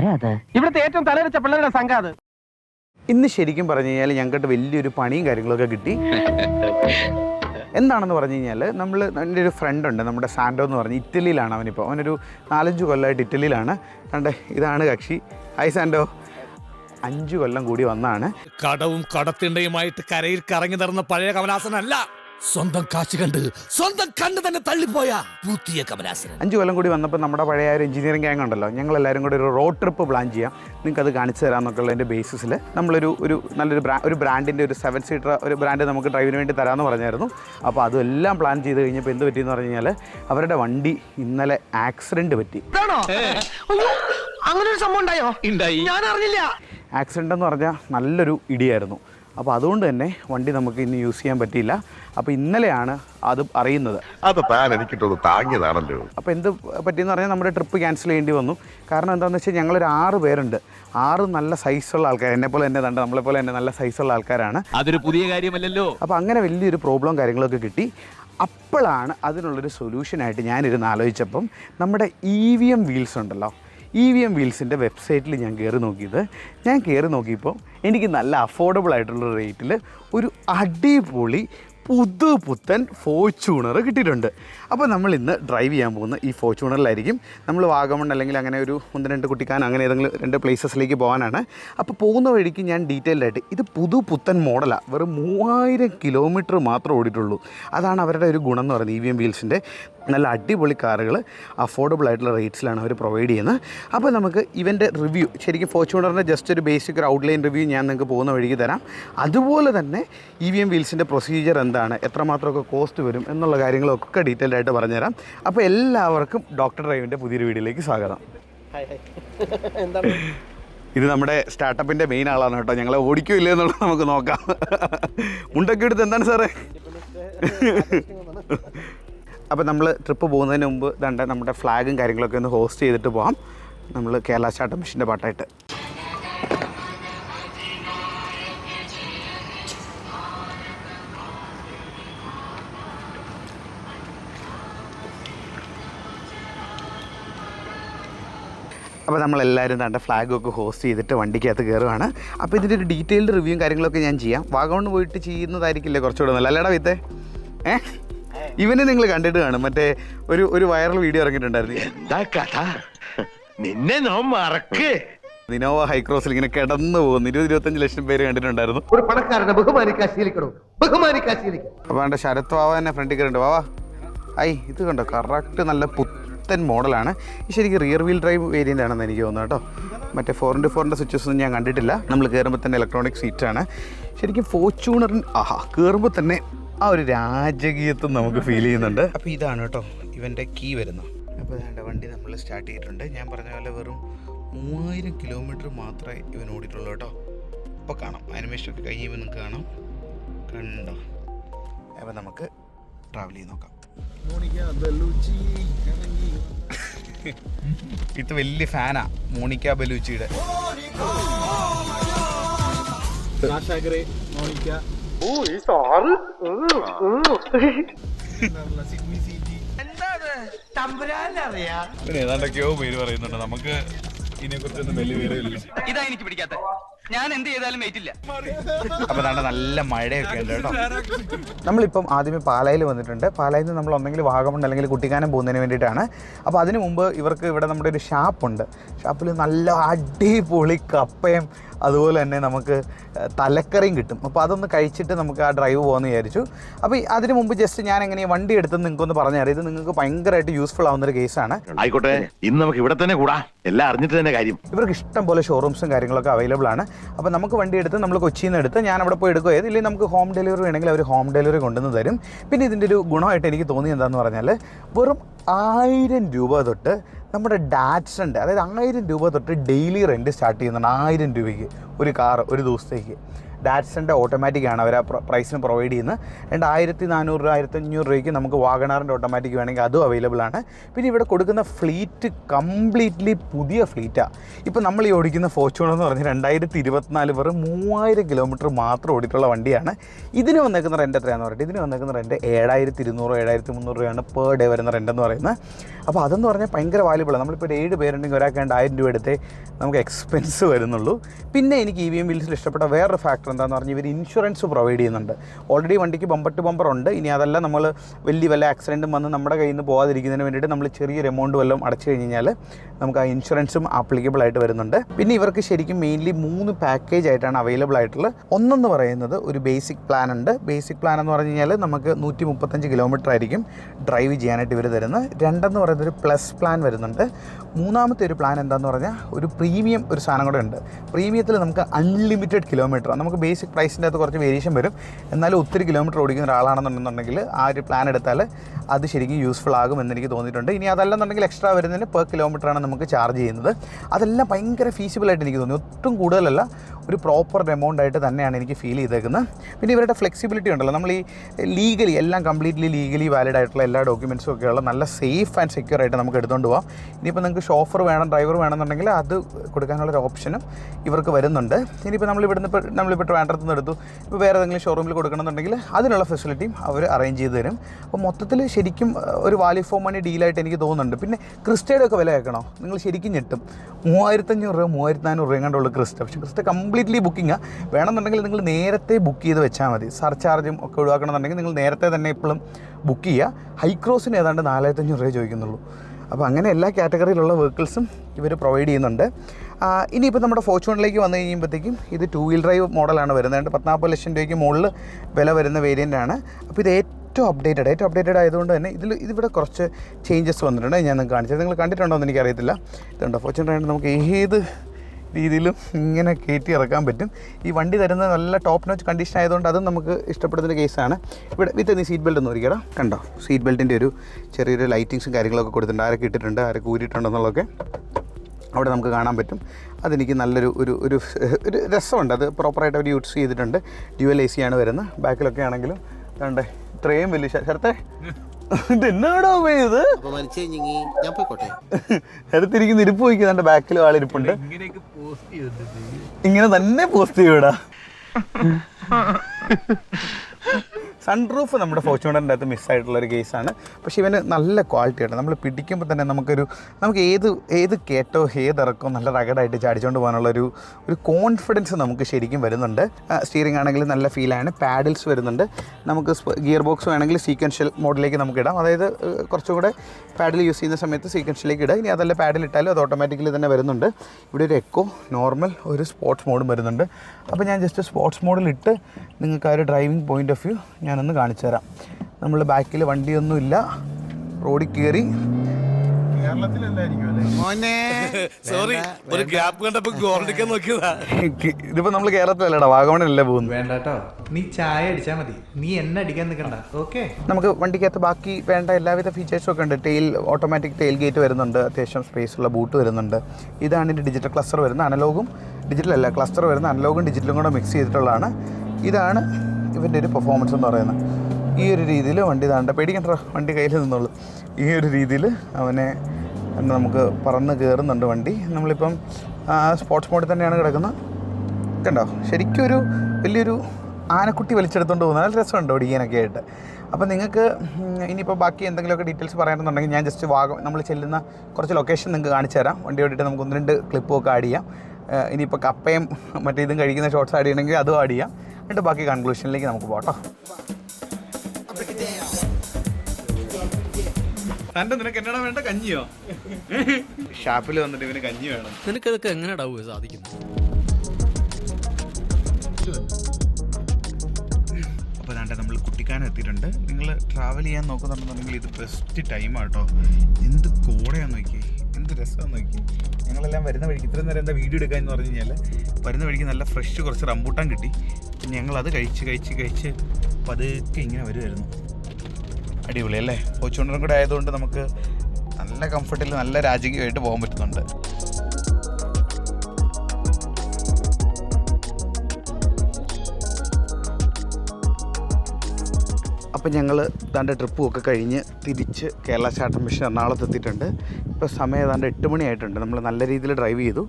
ആരാ അത്? ഇവിടുത്തെ ഏറ്റവും തലവെച്ച പിള്ളേരുടെ സംഘം അത്. ഇന്ന് ശരിക്കും പറഞ്ഞു കഴിഞ്ഞാൽ ഞങ്ങൾക്ക് വലിയൊരു പണിയും കാര്യങ്ങളൊക്കെ കിട്ടി. എന്താണെന്ന് പറഞ്ഞു കഴിഞ്ഞാൽ നമ്മൾ എന്റെ ഒരു ഫ്രണ്ട് ഉണ്ട് നമ്മുടെ സാൻഡോ എന്ന് പറഞ്ഞ് ഇറ്റലിയിലാണ് അവനിപ്പോൾ അവനൊരു നാലഞ്ച് കൊല്ലമായിട്ട് ഇറ്റലിയിലാണ്. കണ്ടേ ഇതാണ് കക്ഷി. ഹായ് സാൻഡോ അഞ്ചു കൊല്ലം കൂടി വന്നാണ്. കടവും കടത്തിണ്ടയുമായിട്ട് കരയിൽ കറങ്ങി നടന്ന പഴയ കമലാസനല്ല സ്വന്തം കാശ് കണ്ട് സ്വന്തം കണ്ണ് തന്നെ തള്ളിപ്പോയ പുതിയ കമലാസനൻ. അഞ്ചു കൊല്ലം കൂടി വന്നപ്പോൾ നമ്മുടെ പഴയ ഒരു എഞ്ചിനീയറിംഗ് ഗ്യാങ് ഉണ്ടല്ലോ. ഞങ്ങൾ എല്ലാവരും കൂടി ഒരു റോഡ് ട്രിപ്പ് പ്ലാൻ ചെയ്യാം. നിങ്ങൾക്ക് അത് കാണിച്ചു തരാമെന്നൊക്കെ ഉള്ളതിന്റെ ബേസിസിൽ നമ്മളൊരു ഒരു നല്ലൊരു ബ്രാ ഒരു ബ്രാൻഡിന്റെ ഒരു സെവൻ സീറ്റർ ഒരു ബ്രാൻഡ് നമുക്ക് ഡ്രൈവിന് വേണ്ടി തരാമെന്ന് പറഞ്ഞായിരുന്നു. അപ്പോൾ അതെല്ലാം പ്ലാൻ ചെയ്ത് കഴിഞ്ഞപ്പോൾ എന്ത് പറ്റിയെന്ന് പറഞ്ഞു കഴിഞ്ഞാൽ അവരുടെ വണ്ടി ഇന്നലെ ആക്സിഡന്റ് പറ്റി. അങ്ങനെ ഒരു സംഭവം ഉണ്ടായോ? ഉണ്ടായി. ഞാൻ അറിഞ്ഞില്ല ആക്സിഡന്റ് എന്ന് പറഞ്ഞാൽ നല്ലൊരു ഇടിയായിരുന്നു. അപ്പോൾ അതുകൊണ്ട് തന്നെ വണ്ടി നമുക്ക് ഇന്ന് യൂസ് ചെയ്യാൻ പറ്റിയില്ല. അപ്പോൾ ഇന്നലെയാണ് അത് അറിയുന്നത്. അത് താൻ എനിക്കിട്ടത് താങ്ങിയതാണല്ലോ. അപ്പോൾ എന്ത് പറ്റിയെന്ന് പറഞ്ഞാൽ നമ്മുടെ ട്രിപ്പ് ക്യാൻസൽ ചെയ്യേണ്ടി വന്നു. കാരണം എന്താണെന്ന് വെച്ചാൽ ഞങ്ങളൊരു ആറ് പേരുണ്ട്. ആറ് നല്ല സൈസുള്ള ആൾക്കാർ എന്നെ പോലെ തന്നെ തണ്ട് നമ്മളെ പോലെ തന്നെ നല്ല സൈസുള്ള ആൾക്കാരാണ്. അതൊരു പുതിയ കാര്യമല്ലല്ലോ. അപ്പോൾ അങ്ങനെ വലിയൊരു പ്രോബ്ലം കാര്യങ്ങളൊക്കെ കിട്ടി. അപ്പോഴാണ് അതിനുള്ളൊരു സൊല്യൂഷനായിട്ട് ഞാനിരുന്ന് ആലോചിച്ചപ്പം നമ്മുടെ ഇ വി എം വീൽസ് ഉണ്ടല്ലോ. ഇ വി എം വീൽസിന്റെ വെബ്സൈറ്റിൽ ഞാൻ കയറി നോക്കിയത്. ഞാൻ കയറി നോക്കിയപ്പോൾ എനിക്ക് നല്ല അഫോർഡബിൾ ആയിട്ടുള്ള റേറ്റിൽ ഒരു അടിപൊളി പുതു പുത്തൻ ഫോർച്യൂണർ കിട്ടിയിട്ടുണ്ട്. അപ്പോൾ നമ്മൾ ഇന്ന് ഡ്രൈവ് ചെയ്യാൻ പോകുന്ന ഈ ഫോർച്യൂണറിലായിരിക്കും നമ്മൾ വാഗമൺ അല്ലെങ്കിൽ അങ്ങനെ ഒരു ഒന്ന് രണ്ട് കുട്ടിക്കാൻ അങ്ങനെ ഏതെങ്കിലും രണ്ട് പ്ലേസസിലേക്ക് പോകാനാണ്. അപ്പോൾ പോകുന്ന വഴിക്ക് ഞാൻ ഡീറ്റെയിൽഡ് ആയിട്ട് ഇത് പുതു പുത്തൻ മോഡലാണ് വെറും മൂവായിരം കിലോമീറ്റർ മാത്രമേ ഓടിയിട്ടുള്ളൂ. അതാണ് അവരുടെ ഒരു ഗുണം എന്ന് പറയുന്നത് ഇ വി എം വീൽസിന്റെ നല്ല അടിപൊളി കാറുകൾ അഫോർഡബിൾ ആയിട്ടുള്ള റേറ്റ്സിലാണ് അവർ പ്രൊവൈഡ് ചെയ്യുന്നത്. അപ്പോൾ നമുക്ക് ഇവന്റെ റിവ്യൂ ശരിക്കും ഫോർച്യൂണറിന്റെ ജസ്റ്റ് ഒരു ബേസിക് ഒരു ഔട്ട്ലൈൻ റിവ്യൂ ഞാൻ നിങ്ങൾക്ക് പോകുന്ന വഴിക്ക് തരാം. അതുപോലെ തന്നെ ഇ വി എം വീൽസിന്റെ പ്രൊസീജിയർ എന്താണ് എത്രമാത്രമൊക്കെ കോസ്റ്റ് വരും എന്നുള്ള കാര്യങ്ങളൊക്കെ ഡീറ്റെയിൽഡ് ആയിട്ട് പറഞ്ഞുതരാം. അപ്പോൾ എല്ലാവർക്കും ഡോക്ടർ ഡ്രൈവിന്റെ പുതിയൊരു വീഡിയോയിലേക്ക് സ്വാഗതം. ഇത് നമ്മുടെ സ്റ്റാർട്ടപ്പിന്റെ മെയിൻ ആളാണ് കേട്ടോ. ഞങ്ങളെ ഓടിക്കില്ല എന്നുള്ളത് നമുക്ക് നോക്കാം. മുണ്ടൊക്കെ എടുത്ത് എന്താണ് സാറേ? അപ്പോൾ നമ്മൾ ട്രിപ്പ് പോകുന്നതിന് മുമ്പ് ദണ്ട നമ്മുടെ ഫ്ലാഗും കാര്യങ്ങളൊക്കെ ഒന്ന് ഹോസ്റ്റ് ചെയ്തിട്ട് പോകാം നമ്മൾ കേരള സ്റ്റാർട്ടപ്പ് മിഷന്റെ പാട്ടായിട്ട്. അപ്പോൾ നമ്മളെല്ലാവരും തന്റെ ഫ്ലാഗൊക്കെ ഹോസ്റ്റ് ചെയ്തിട്ട് വണ്ടിക്കകത്ത് കയറുവാണ് അപ്പോൾ ഇതിന്റെ ഒരു ഡീറ്റെയിൽഡ് റിവ്യൂവും കാര്യങ്ങളൊക്കെ ഞാൻ ചെയ്യാം. വാഗമണ് പോയിട്ട് ചെയ്യുന്നതായിരിക്കില്ലേ കുറച്ചുകൂടെ നല്ല അല്ലേടാ വിത്തേ? ഏ? ഇവനെ നിങ്ങൾ കണ്ടിട്ട് കാണും. മറ്റേ ഒരു ഒരു വൈറൽ വീഡിയോ ഇറങ്ങിയിട്ടുണ്ടായിരുന്നു. കഥ? നിന്നെ മറക്കേ. ദിനോവ ഹൈക്രോസിൽ ഇങ്ങനെ കിടന്നു പോകുന്നു. ഇരുപത് ഇരുപത്തഞ്ച് ലക്ഷം പേര് കണ്ടിട്ടുണ്ടായിരുന്നു. ഒരു പണക്കാരനെ ബഹുമാനിക്കാൻ ശീലിക്കണോ. ബഹുമാനിക്കാൻ ശീലിക്കണം. അപ്പോൾ എന്റെ ശരത് വാവ തന്നെ ഫ്രണ്ടിൽ കയറിണ്ട് വാവാ ഐ ഇത് കണ്ടോ? കറക്റ്റ് നല്ല പുത്തൻ മോഡലാണ് ഈ ശരിക്കും റിയർ വീൽ ഡ്രൈവ് വേരിയന്റ് ആണെന്ന് എനിക്ക് തോന്നുന്നു കേട്ടോ. മറ്റേ ഫോർ ഇന്റു ഫോറിന്റെ സ്വിച്ചസ് ഒന്നും ഞാൻ കണ്ടിട്ടില്ല. നമ്മൾ കയറുമ്പോൾ തന്നെ ഇലക്ട്രോണിക് സീറ്റാണ് ശരിക്കും ഫോർച്യൂണറിന് ആഹാ കയറുമ്പോൾ തന്നെ ആ ഒരു രാജകീയത്വം നമുക്ക് ഫീൽ ചെയ്യുന്നുണ്ട്. അപ്പോൾ ഇതാണ് കേട്ടോ ഇവന്റെ കീ വരുന്ന അപ്പോൾ ഇതാണ്ട് വണ്ടി നമ്മൾ സ്റ്റാർട്ട് ചെയ്തിട്ടുണ്ട്. ഞാൻ പറഞ്ഞ പോലെ വെറും മൂവായിരം കിലോമീറ്റർ മാത്രമേ ഇവൻ ഓടിയിട്ടുള്ളൂ കേട്ടോ. ഇപ്പോൾ കാണാം അനിമേഷനൊക്കെ ഇവ നിങ്ങൾക്ക് കാണാം. കണ്ടോ? അപ്പൊ നമുക്ക് ട്രാവൽ ചെയ്ത് നോക്കാം. ഇത് വലിയ ഫാനാ മോണിക്ക ബലൂച്ചിയുടെ. പിന്നെ ഏതാണ്ടൊക്കെയോ പേര് പറയുന്നുണ്ട്. നമുക്ക് ഇതിനെ കുറിച്ചൊന്നും വലിയ വിവരമില്ല. ഇതാ എനിക്ക് പിടിക്കാത്ത. ഞാൻ എന്ത് ചെയ്താലും വെയിറ്റില്ല അപ്പൊ നല്ല മഴയൊക്കെ ഉണ്ട് കേട്ടോ. നമ്മളിപ്പം ആദ്യമേ പാലായിൽ വന്നിട്ടുണ്ട്. പാലായിൽ നിന്ന് നമ്മൾ ഒന്നെങ്കിൽ വാഗമൺ അല്ലെങ്കിൽ കുട്ടിക്കാനം പോകുന്നതിന് വേണ്ടിയിട്ടാണ്. അപ്പോൾ അതിനു മുമ്പ് ഇവർക്ക് ഇവിടെ നമ്മുടെ ഒരു ഷാപ്പുണ്ട്. ഷാപ്പിൽ നല്ല അടിപൊളി കപ്പയും അതുപോലെ തന്നെ നമുക്ക് തലക്കറിയും കിട്ടും. അപ്പോൾ അതൊന്ന് കഴിച്ചിട്ട് നമുക്ക് ആ ഡ്രൈവ് പോകാമെന്ന് വിചാരിച്ചു. അപ്പോൾ അതിന് മുമ്പ് ജസ്റ്റ് ഞാൻ എങ്ങനെ വണ്ടി എടുത്തെന്ന് നിങ്ങൾക്കൊന്ന് പറഞ്ഞുതരാം. ഇത് നിങ്ങൾക്ക് ഭയങ്കരമായിട്ട് യൂസ്ഫുൾ ആവുന്ന ഒരു കേസാണ് ആയിക്കോട്ടെ ഇന്ന് നമുക്ക് ഇവിടെ തന്നെ കൂടാ. എല്ലാം അറിഞ്ഞിട്ട് തന്നെ കാര്യം. ഇവർക്ക് ഇഷ്ടം പോലെ ഷോറൂംസും കാര്യങ്ങളൊക്കെ അവൈലബിൾ ആണ്. അപ്പോൾ നമുക്ക് വണ്ടി എടുത്ത് നമ്മൾ കൊച്ചിയിൽ നിന്ന് എടുത്ത് ഞാൻ അവിടെ പോയി എടുക്കുക ഇല്ലെങ്കിൽ നമുക്ക് ഹോം ഡെലിവറി വേണമെങ്കിൽ അവർ ഹോം ഡെലിവറി കൊണ്ടുവന്ന് തരും. പിന്നെ ഇതിന്റെ ഒരു ഗുണമായിട്ട് എനിക്ക് തോന്നിയത് എന്താണെന്ന് പറഞ്ഞാൽ വെറും ആയിരം രൂപ തൊട്ട് നമ്മുടെ ഡാറ്റ്സന്റെ അതായത് ആയിരം രൂപ തൊട്ട് ഡെയിലി റെന്റ് സ്റ്റാർട്ട് ചെയ്യുന്നുണ്ട് ആയിരം രൂപയ്ക്ക് ഒരു കാർ ഒരു ദിവസത്തേക്ക്. ഡാറ്റ്സന്റെ ഓട്ടോമാറ്റിക് ആണ് അവർ ആ പ്രൈസിന് പ്രൊവൈഡ് ചെയ്യുന്നത് രണ്ട് ആയിരത്തി നാനൂറ് രൂപ ആയിരത്തി അഞ്ഞൂറ് രൂപയ്ക്ക് നമുക്ക് വാഗണാറിന്റെ ഓട്ടോമാറ്റിക് വേണമെങ്കിൽ അതും അവൈലബിൾ ആണ്. പിന്നെ ഇവിടെ കൊടുക്കുന്ന ഫ്ലീറ്റ് കംപ്ലീറ്റ്ലി പുതിയ ഫ്ലീറ്റാണ് ഇപ്പോൾ നമ്മൾ ഈ ഓടിക്കുന്ന ഫോർച്യൂണർ എന്ന് പറഞ്ഞാൽ രണ്ടായിരത്തി ഇരുപത്തിനാല് വെറും മൂവായിരം കിലോമീറ്റർ മാത്രം ഓടിയിട്ടുള്ള വണ്ടിയാണ്. ഇതിന് വന്നേക്കുന്ന റെന്റ് എത്രയാണെന്ന് പറഞ്ഞിട്ട് ഇതിന് വന്നേക്കുന്ന റെന്റ് ഏഴായിരത്തി ഇരുന്നൂറ് ഏഴായിരത്തി മുന്നൂറ് രൂപയാണ് പെർ ഡേ വരുന്ന റെന്റ് എന്ന് പറയുന്നത്. അപ്പോൾ അതെന്ന് പറഞ്ഞാൽ ഭയങ്കര വാല്യബിളാണ് നമ്മളിപ്പോൾ ഏഴ് പേരുണ്ടെങ്കിൽ ഒരാൾക്ക് രണ്ടായിരം രൂപ എടുത്തേ നമുക്ക് എക്സ്പെൻസ് വരുന്നുള്ളൂ. പിന്നെ എനിക്ക് ഇ വി എം വീൽസിൽ ഇഷ്ടപ്പെട്ട വേറൊരു ഫാക്ടർ എന്താണെന്ന് പറഞ്ഞാൽ ഇവർ ഇൻഷുറൻസ് പ്രൊവൈഡ് ചെയ്യുന്നുണ്ട്. ഓൾറെഡി വണ്ടിക്ക് ബമ്പർ ടു ബമ്പർ ഉണ്ട്. ഇനി അതല്ല നമ്മൾ വലിയ വല്ല ആക്സിഡന്റും വന്ന് നമ്മുടെ കയ്യിൽ നിന്ന് പോകാതിരിക്കുന്നതിന് വേണ്ടിയിട്ട് നമ്മൾ ചെറിയൊരു എമൗണ്ട് വല്ലതും അടച്ചു കഴിഞ്ഞാൽ നമുക്ക് ആ ഇൻഷുറൻസും ആപ്ലിക്കബിൾ ആയിട്ട് വരുന്നുണ്ട്. പിന്നെ ഇവർക്ക് ശരിക്കും മെയിൻലി മൂന്ന് പാക്കേജ് ആയിട്ടാണ് അവൈലബിൾ ആയിട്ടുള്ളത്. ഒന്നെന്ന് പറയുന്നത് ഒരു ബേസിക് പ്ലാൻ ഉണ്ട്. ബേസിക് പ്ലാൻ എന്ന് പറഞ്ഞു കഴിഞ്ഞാൽ നമുക്ക് നൂറ്റി മുപ്പത്തഞ്ച് കിലോമീറ്റർ ആയിരിക്കും ഡ്രൈവ് ചെയ്യാനായിട്ട് ഇവർ തരുന്നത്. രണ്ടെന്ന് പറയുന്നത് ഒരു പ്ലസ് പ്ലാൻ വരുന്നുണ്ട്. മൂന്നാമത്തെ ഒരു പ്ലാൻ എന്താണെന്ന് പറഞ്ഞാൽ ഒരു പ്രീമിയം ഒരു സാധനം കൂടെ ഉണ്ട്. പ്രീമിയത്തിൽ നമുക്ക് അൺലിമിറ്റഡ് കിലോമീറ്റർ നമുക്ക് ബേസിക് പ്രൈസിന്റെ അകത്ത് കുറച്ച് വേരിയേഷൻ വരും. എന്നാലും ഒത്തിരി കിലോമീറ്റർ ഓടിക്കുന്ന ഒരാളാണെന്നുണ്ടെന്നുണ്ടെങ്കിൽ ആ ഒരു പ്ലാൻ എടുത്താൽ അത് ശരിക്കും യൂസ്ഫുൾ ആകും എന്ന് എനിക്ക് തോന്നിയിട്ടുണ്ട്. ഇനി അതല്ലെന്നുണ്ടെങ്കിൽ എക്സ്ട്രാ വരുന്നതിന് പെർ കിലോമീറ്ററാണ് നമുക്ക് ചാർജ് ചെയ്യുന്നത്. അതെല്ലാം ഭയങ്കര ഫീസിബിളായിട്ട് എനിക്ക് തോന്നി. ഒട്ടും കൂടുതലല്ല. ഒരു പ്രോപ്പർ എമൗണ്ട് ആയിട്ട് തന്നെയാണ് എനിക്ക് ഫീൽ ചെയ്തേക്കുന്നത്. പിന്നെ ഇവരുടെ ഫ്ലെക്സിബിലിറ്റി ഉണ്ടല്ലോ. നമ്മൾ ഈ ലീഗലി എല്ലാം കംപ്ലീറ്റ്ലി ലീഗലി വാലിഡ് ആയിട്ടുള്ള എല്ലാ ഡോക്യുമെൻസും ഒക്കെയുള്ള നല്ല സേഫ് ആൻഡ് സെക്യൂർ ആയിട്ട് നമുക്ക് എടുത്തുകൊണ്ട് പോകാം ഇനിയിപ്പോൾ നിങ്ങൾക്ക് ഷോഫർ വേണം ഡ്രൈവർ വേണമെന്നുണ്ടെങ്കിൽ അത് കൊടുക്കാനുള്ള ഒരു ഓപ്ഷനും ഇവർക്ക് വരുന്നുണ്ട്. ഇനിയിപ്പോൾ നമ്മൾ ഇവിടുന്ന് ഇപ്പോൾ നമ്മളിപ്പോൾ ട്രാൻഡ്രത്ത് നിന്ന് എടുത്തു. ഇപ്പോൾ വേറെ ഏതെങ്കിലും ഷോറൂമിൽ കൊടുക്കണമെന്നുണ്ടെങ്കിൽ അതിനുള്ള ഫെസിലിറ്റിയും അവർ അറേഞ്ച് ചെയ്ത് തരും. അപ്പോൾ മൊത്തത്തിൽ ശരിക്കും ഒരു വാല്യൂ ഫോർ മണി ഡീലായിട്ട് എനിക്ക് തോന്നുന്നുണ്ട്. പിന്നെ ക്രിസ്റ്റയുടെ ഒക്കെ വില കേൾക്കണോ? നിങ്ങൾ ശരിക്കും ഞെട്ടും. മൂവായിരത്തഞ്ഞൂറ് രൂപ മൂവായിരത്തി നാനൂറ് രൂപ കണ്ടുള്ള ക്രിസ്റ്റ. പക്ഷേ ക്രിസ്റ്റ കംപ്ലീറ്റ്ലി ബുക്കിംഗ് വേണമെന്നുണ്ടെങ്കിൽ നിങ്ങൾ നേരത്തെ ബുക്ക് ചെയ്ത് വെച്ചാൽ മതി. സർചാർജും ഒക്കെ ഒഴിവാക്കണമെന്നുണ്ടെങ്കിൽ നിങ്ങൾ നേരത്തെ തന്നെ ഇപ്പോഴും ബുക്ക് ചെയ്യുക. ഹൈക്രോസിന് ഏതാണ്ട് നാലായിരത്തഞ്ഞൂറ് രൂപ ചോദിക്കുന്നുള്ളൂ. അപ്പോൾ അങ്ങനെ എല്ലാ കാറ്റഗറിയിലുള്ള വെഹിക്കിൾസും ഇവർ പ്രൊവൈഡ് ചെയ്യുന്നുണ്ട്. ഇനിയിപ്പോൾ നമ്മുടെ ഫോർച്യൂണിലേക്ക് വന്നു കഴിയുമ്പോഴത്തേക്കും ഇത് ടു വീൽ ഡ്രൈവ് മോഡലാണ് വരുന്നത്. പത്നാൽപ്പത് ലക്ഷം രൂപയ്ക്ക് മുകളിൽ വില വരുന്ന വേരിയന്റാണ് അപ്പോൾ ഇത് ഏറ്റവും അപ്ഡേറ്റഡ് ഏറ്റവും അപ്ഡേറ്റഡ് ആയതുകൊണ്ട് തന്നെ ഇതിൽ ഇതിവിടെ കുറച്ച് ചേഞ്ചസ് വന്നിട്ടുണ്ട്. ഞാൻ നിങ്ങൾക്ക് കാണിച്ചത് നിങ്ങൾ കണ്ടിട്ടുണ്ടോ എന്ന് എനിക്കറിയത്തില്ല. ഇതുണ്ടോ? ഫോർച്യൂണർ നമുക്ക് ഏത് രീതിയിലും ഇങ്ങനെ കയറ്റി ഇറക്കാൻ പറ്റും. ഈ വണ്ടി തരുന്ന നല്ല ടോപ്പ് നോച്ച് കണ്ടീഷൻ ആയതുകൊണ്ട് അതും നമുക്ക് ഇഷ്ടപ്പെടുന്ന കേസാണ് ഇവിടെ വിത്ത് നീ സീറ്റ് ബെൽറ്റ് ഒന്ന് ഒരിക്കടാ കണ്ടോ? സീറ്റ് ബെൽറ്റിന്റെ ഒരു ചെറിയൊരു ലൈറ്റിങ്സും കാര്യങ്ങളൊക്കെ കൊടുത്തിട്ടുണ്ട്. ആരൊക്കെ ഇട്ടിട്ടുണ്ട് ആരൊക്കെ ഊരിയിട്ടുണ്ടെന്നുള്ളതൊക്കെ അവിടെ നമുക്ക് കാണാൻ പറ്റും. അതെനിക്ക് നല്ലൊരു ഒരു ഒരു ഒരു രസമുണ്ട്. അത് പ്രോപ്പറായിട്ട് അവർ യൂസ് ചെയ്തിട്ടുണ്ട്. ഡ്യുവൽ എ സി ആണ് വരുന്നത്. ബാക്കിലൊക്കെ ആണെങ്കിലും കണ്ടേ ഇത്രയും വലിയ ശരത്തെ എന്നാടോ ഇത്? ഞാൻ പോയിക്കോട്ടെ. ഇരിപ്പ് വയ്ക്കുന്നുണ്ട് ബാക്കിലും ആളിരിപ്പുണ്ട് ഇങ്ങനെ തന്നെ പോസ്റ്റ് ചെയ്യൂടാ. സൺറൂഫ് നമ്മുടെ ഫോർച്യൂണറിന്റെ അകത്ത് മിസ്സായിട്ടുള്ള ഒരു കേസാണ്. പക്ഷേ ഇവന് നല്ല ക്വാളിറ്റി ആണ് നമ്മൾ പിടിക്കുമ്പോൾ തന്നെ നമുക്കൊരു നമുക്ക് ഏത് ഏത് കേട്ടോ ഏത് ഇറക്കോ നല്ല റഗഡായിട്ട് ചാടിച്ചുകൊണ്ട് പോകാനുള്ളൊരു ഒരു കോൺഫിഡൻസ് നമുക്ക് ശരിക്കും വരുന്നുണ്ട്. സ്റ്റിയറിംഗ് ആണെങ്കിൽ നല്ല ഫീലാണ് പാഡിൽസ് വരുന്നുണ്ട്. നമുക്ക് ഗിയർ ബോക്സ് വേണമെങ്കിൽ സീക്വൻഷ്യൽ മോഡിലേക്ക് നമുക്ക് ഇടാം. അതായത് കുറച്ചുകൂടെ പാഡിൽ യൂസ് ചെയ്യുന്ന സമയത്ത് സീക്വൻഷ്യലേക്ക് ഇടുക. ഇനി അതല്ല പാഡിൽ ഇട്ടാലും അത് ഓട്ടോമാറ്റിക്കലി തന്നെ വരുന്നുണ്ട്. ഇവിടെ ഒരു എക്കോ നോർമൽ ഒരു സ്പോർട്സ് മോഡും വരുന്നുണ്ട്. അപ്പോൾ ഞാൻ ജസ്റ്റ് സ്പോർട്സ് മോഡിൽ ഇട്ട് നിങ്ങൾക്ക് ആ ഒരു ഡ്രൈവിംഗ് പോയിന്റ് ഓഫ് വ്യൂ ഞാനൊന്ന് കാണിച്ചു തരാം. നമ്മൾ ബാക്കിൽ വണ്ടിയൊന്നുമില്ല. റോഡിൽ കയറി ഇതിപ്പോ അല്ലേ? മോനെ. സോറി ഒരു ഗ്യാപ്പ് കണ്ടപ്പോ ഗോൾഡിക്കാൻ നോക്കിയതാ. ഇതിപ്പോ നമ്മൾ കേരളത്തിലല്ലടാ വാഗമണല്ലേ പോകുന്നത്. വേണ്ടാട്ടോ. നീ ചായ അടിച്ചാ മതി. നീ എന്നെ അടിക്കാൻ നിൽക്കണ്ട ഓക്കെ? നമുക്ക് വണ്ടിക്കകത്ത് ബാക്കി വേണ്ട എല്ലാവിധ ഫീച്ചേഴ്സും ഒക്കെ ഉണ്ട്. ടെയിൽ ഓട്ടോമാറ്റിക് ടെയിൽ ഗേറ്റ് വരുന്നുണ്ട്. അത്യാവശ്യം സ്പേസ് ഉള്ള ബൂട്ട് വരുന്നുണ്ട്. ഇതാണ് ഇതിന്റെ ഡിജിറ്റൽ ക്ലസ്റ്റർ വരുന്നത്. അനലോഗും ഡിജിറ്റൽ അല്ല ക്ലസ്റ്റർ വരുന്ന അനലോഗും ഡിജിറ്റലും കൂടെ മിക്സ് ചെയ്തിട്ടുള്ളതാണ്. ഇതാണ് ഇവന്റെ ഒരു പെർഫോമൻസ് എന്ന് പറയുന്നത് ഈ ഒരു രീതിയിൽ വണ്ടി താണ്ട പേടിക്കണ്ട വണ്ടി കയ്യിൽ നിന്നുള്ളൂ ഈ ഒരു രീതിയിൽ അവനെ നമുക്ക് പറന്ന് കയറുന്നുണ്ട് വണ്ടി. നമ്മളിപ്പം സ്പോർട്സ് മോഡിൽ തന്നെയാണ് കിടക്കുന്നത്. കണ്ടോ? ശരിക്കും ഒരു വലിയൊരു ആനക്കുട്ടി വലിച്ചെടുത്തുകൊണ്ട് പോകുന്നത് നല്ല രസമുണ്ട് ഓടിക്കാനൊക്കെ ആയിട്ട്. അപ്പോൾ നിങ്ങൾക്ക് ഇനിയിപ്പോൾ ബാക്കി എന്തെങ്കിലുമൊക്കെ ഡീറ്റെയിൽസ് പറയാനുണ്ടെങ്കിൽ ഞാൻ ജസ്റ്റ് വാഗം നമ്മൾ ചെല്ലുന്ന കുറച്ച് ലൊക്കേഷൻ നിങ്ങൾക്ക് കാണിച്ചു തരാം. വണ്ടി ഓടിയിട്ട് നമുക്ക് ഒന്ന് രണ്ട് ക്ലിപ്പും ഒക്കെ ആഡ് ചെയ്യാം. ഇനിയിപ്പോൾ കപ്പയും മറ്റേ ഇതും കഴിക്കുന്ന ഷോർട്സ് ആഡ് ചെയ്യണമെങ്കിൽ അതും ആഡ് ചെയ്യാം. എന്നിട്ട് ബാക്കി കൺക്ലൂഷനിലേക്ക് നമുക്ക് പോട്ടോ തന്റെ നിനക്ക് എന്നടാ വേണ്ട? കഞ്ഞിയോ? ഷാപ്പിൽ വന്നിട്ട് ഇവന് കഞ്ഞി വേണം. നിനക്കതൊക്കെ എങ്ങനെയാടാവുക സാധിക്കുന്നു അപ്പോൾ അതാണ്ട് നമ്മൾ കുട്ടിക്കാനം എത്തിയിട്ടുണ്ട്. നിങ്ങൾ ട്രാവൽ ചെയ്യാൻ നോക്കുന്നുണ്ടെന്നുണ്ടെങ്കിൽ ഇത് ബെസ്റ്റ് ടൈമാണ് ആട്ടോ എന്ത് കോടയാന്ന് നോക്കി? എന്ത് രസമാണെന്ന് നോക്കി? ഞങ്ങളെല്ലാം വരുന്ന വഴിക്ക് ഇത്രയും നേരം എന്താ വീഡിയോ എടുക്കുക എന്ന് പറഞ്ഞു കഴിഞ്ഞാൽ വരുന്ന വഴിക്ക് നല്ല ഫ്രഷ് കുറച്ച് റംബൂട്ടാൻ കിട്ടി. ഞങ്ങളത് കഴിച്ച് കഴിച്ച് കഴിച്ച് പതുക്കെ ഇങ്ങനെ വരുമായിരുന്നു അടിപൊളി അല്ലേ? കൊച്ചുണ്ടനും കൂടെ ആയതുകൊണ്ട് നമുക്ക് നല്ല കംഫർട്ടിൽ നല്ല രാജകീയമായിട്ട് പോകാൻ പറ്റുന്നുണ്ട്. അപ്പം ഞങ്ങൾ താന്റെ ട്രിപ്പും ഒക്കെ കഴിഞ്ഞ് തിരിച്ച് കേരള ചാട്ടൻ മിഷൻ എറണാകുളത്ത് എത്തിയിട്ടുണ്ട് ഇപ്പോൾ സമയം ഏതാണ്ട് എട്ട് മണിയായിട്ടുണ്ട് നമ്മൾ നല്ല രീതിയിൽ ഡ്രൈവ് ചെയ്തു.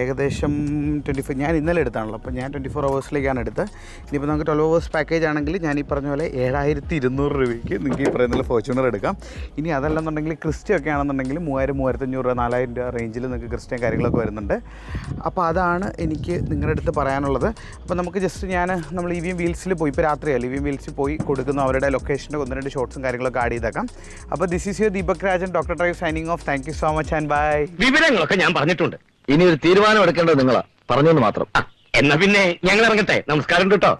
ഏകദേശം ട്വന്റി ഫോർ ഞാൻ ഇന്നലെ എടുത്താണല്ലോ അപ്പോൾ ഞാൻ ട്വന്റി ഫോർ അവേഴ്സിലേക്കാണ് എടുത്തത്. ഇനിയിപ്പോൾ നമുക്ക് ട്വൽവ് അവേഴ്സ് പാക്കേജ് ആണെങ്കിൽ ഞാൻ ഈ പറഞ്ഞ പോലെ ഏഴായിരത്തി ഇരുന്നൂറ് രൂപയ്ക്ക് നിങ്ങൾക്ക് ഈ പറയുന്ന ഫോർച്യൂണർ എടുക്കാം. ഇനി അതല്ലെന്നുണ്ടെങ്കിൽ ക്രിസ്റ്റ ഒക്കെ ആണെന്നുണ്ടെങ്കിൽ മൂവായിരം മൂവായിരത്തഞ്ഞൂറ് രൂപ നാലായിരം രൂപ റേഞ്ചിൽ നിങ്ങൾക്ക് ക്രിസ്റ്റയും കാര്യങ്ങളൊക്കെ വരുന്നുണ്ട്. അപ്പോൾ അതാണ് എനിക്ക് നിങ്ങളുടെ അടുത്ത് പറയാനുള്ളത്. അപ്പോൾ നമുക്ക് ജസ്റ്റ് ഞാൻ നമ്മൾ ഇ വി എം വീൽസിൽ പോയി ഇപ്പോൾ രാത്രിയല്ല ഇ വി എം വീൽസിൽ പോയി കൊടുക്കുന്ന അവരുടെ ലൊക്കേഷന്റെ ഒന്ന് രണ്ട് ഷോർട്സും കാര്യങ്ങളൊക്കെ ആഡ് ചെയ്തേക്കാം. അപ്പോൾ this is your Deepak Rajan doctor drive signing off thank you so much and bye വിവരങ്ങളൊക്കെ ഞാൻ പറഞ്ഞിട്ടുണ്ട്. ഇനി ഒരു തീരുമാനം എടുക്കേണ്ടത് നിങ്ങളാ. പറഞ്ഞെന്ന് മാത്രം. എന്നാ പിന്നെ ഞങ്ങൾ ഇറങ്ങട്ടെ. നമസ്കാരം കേട്ടോ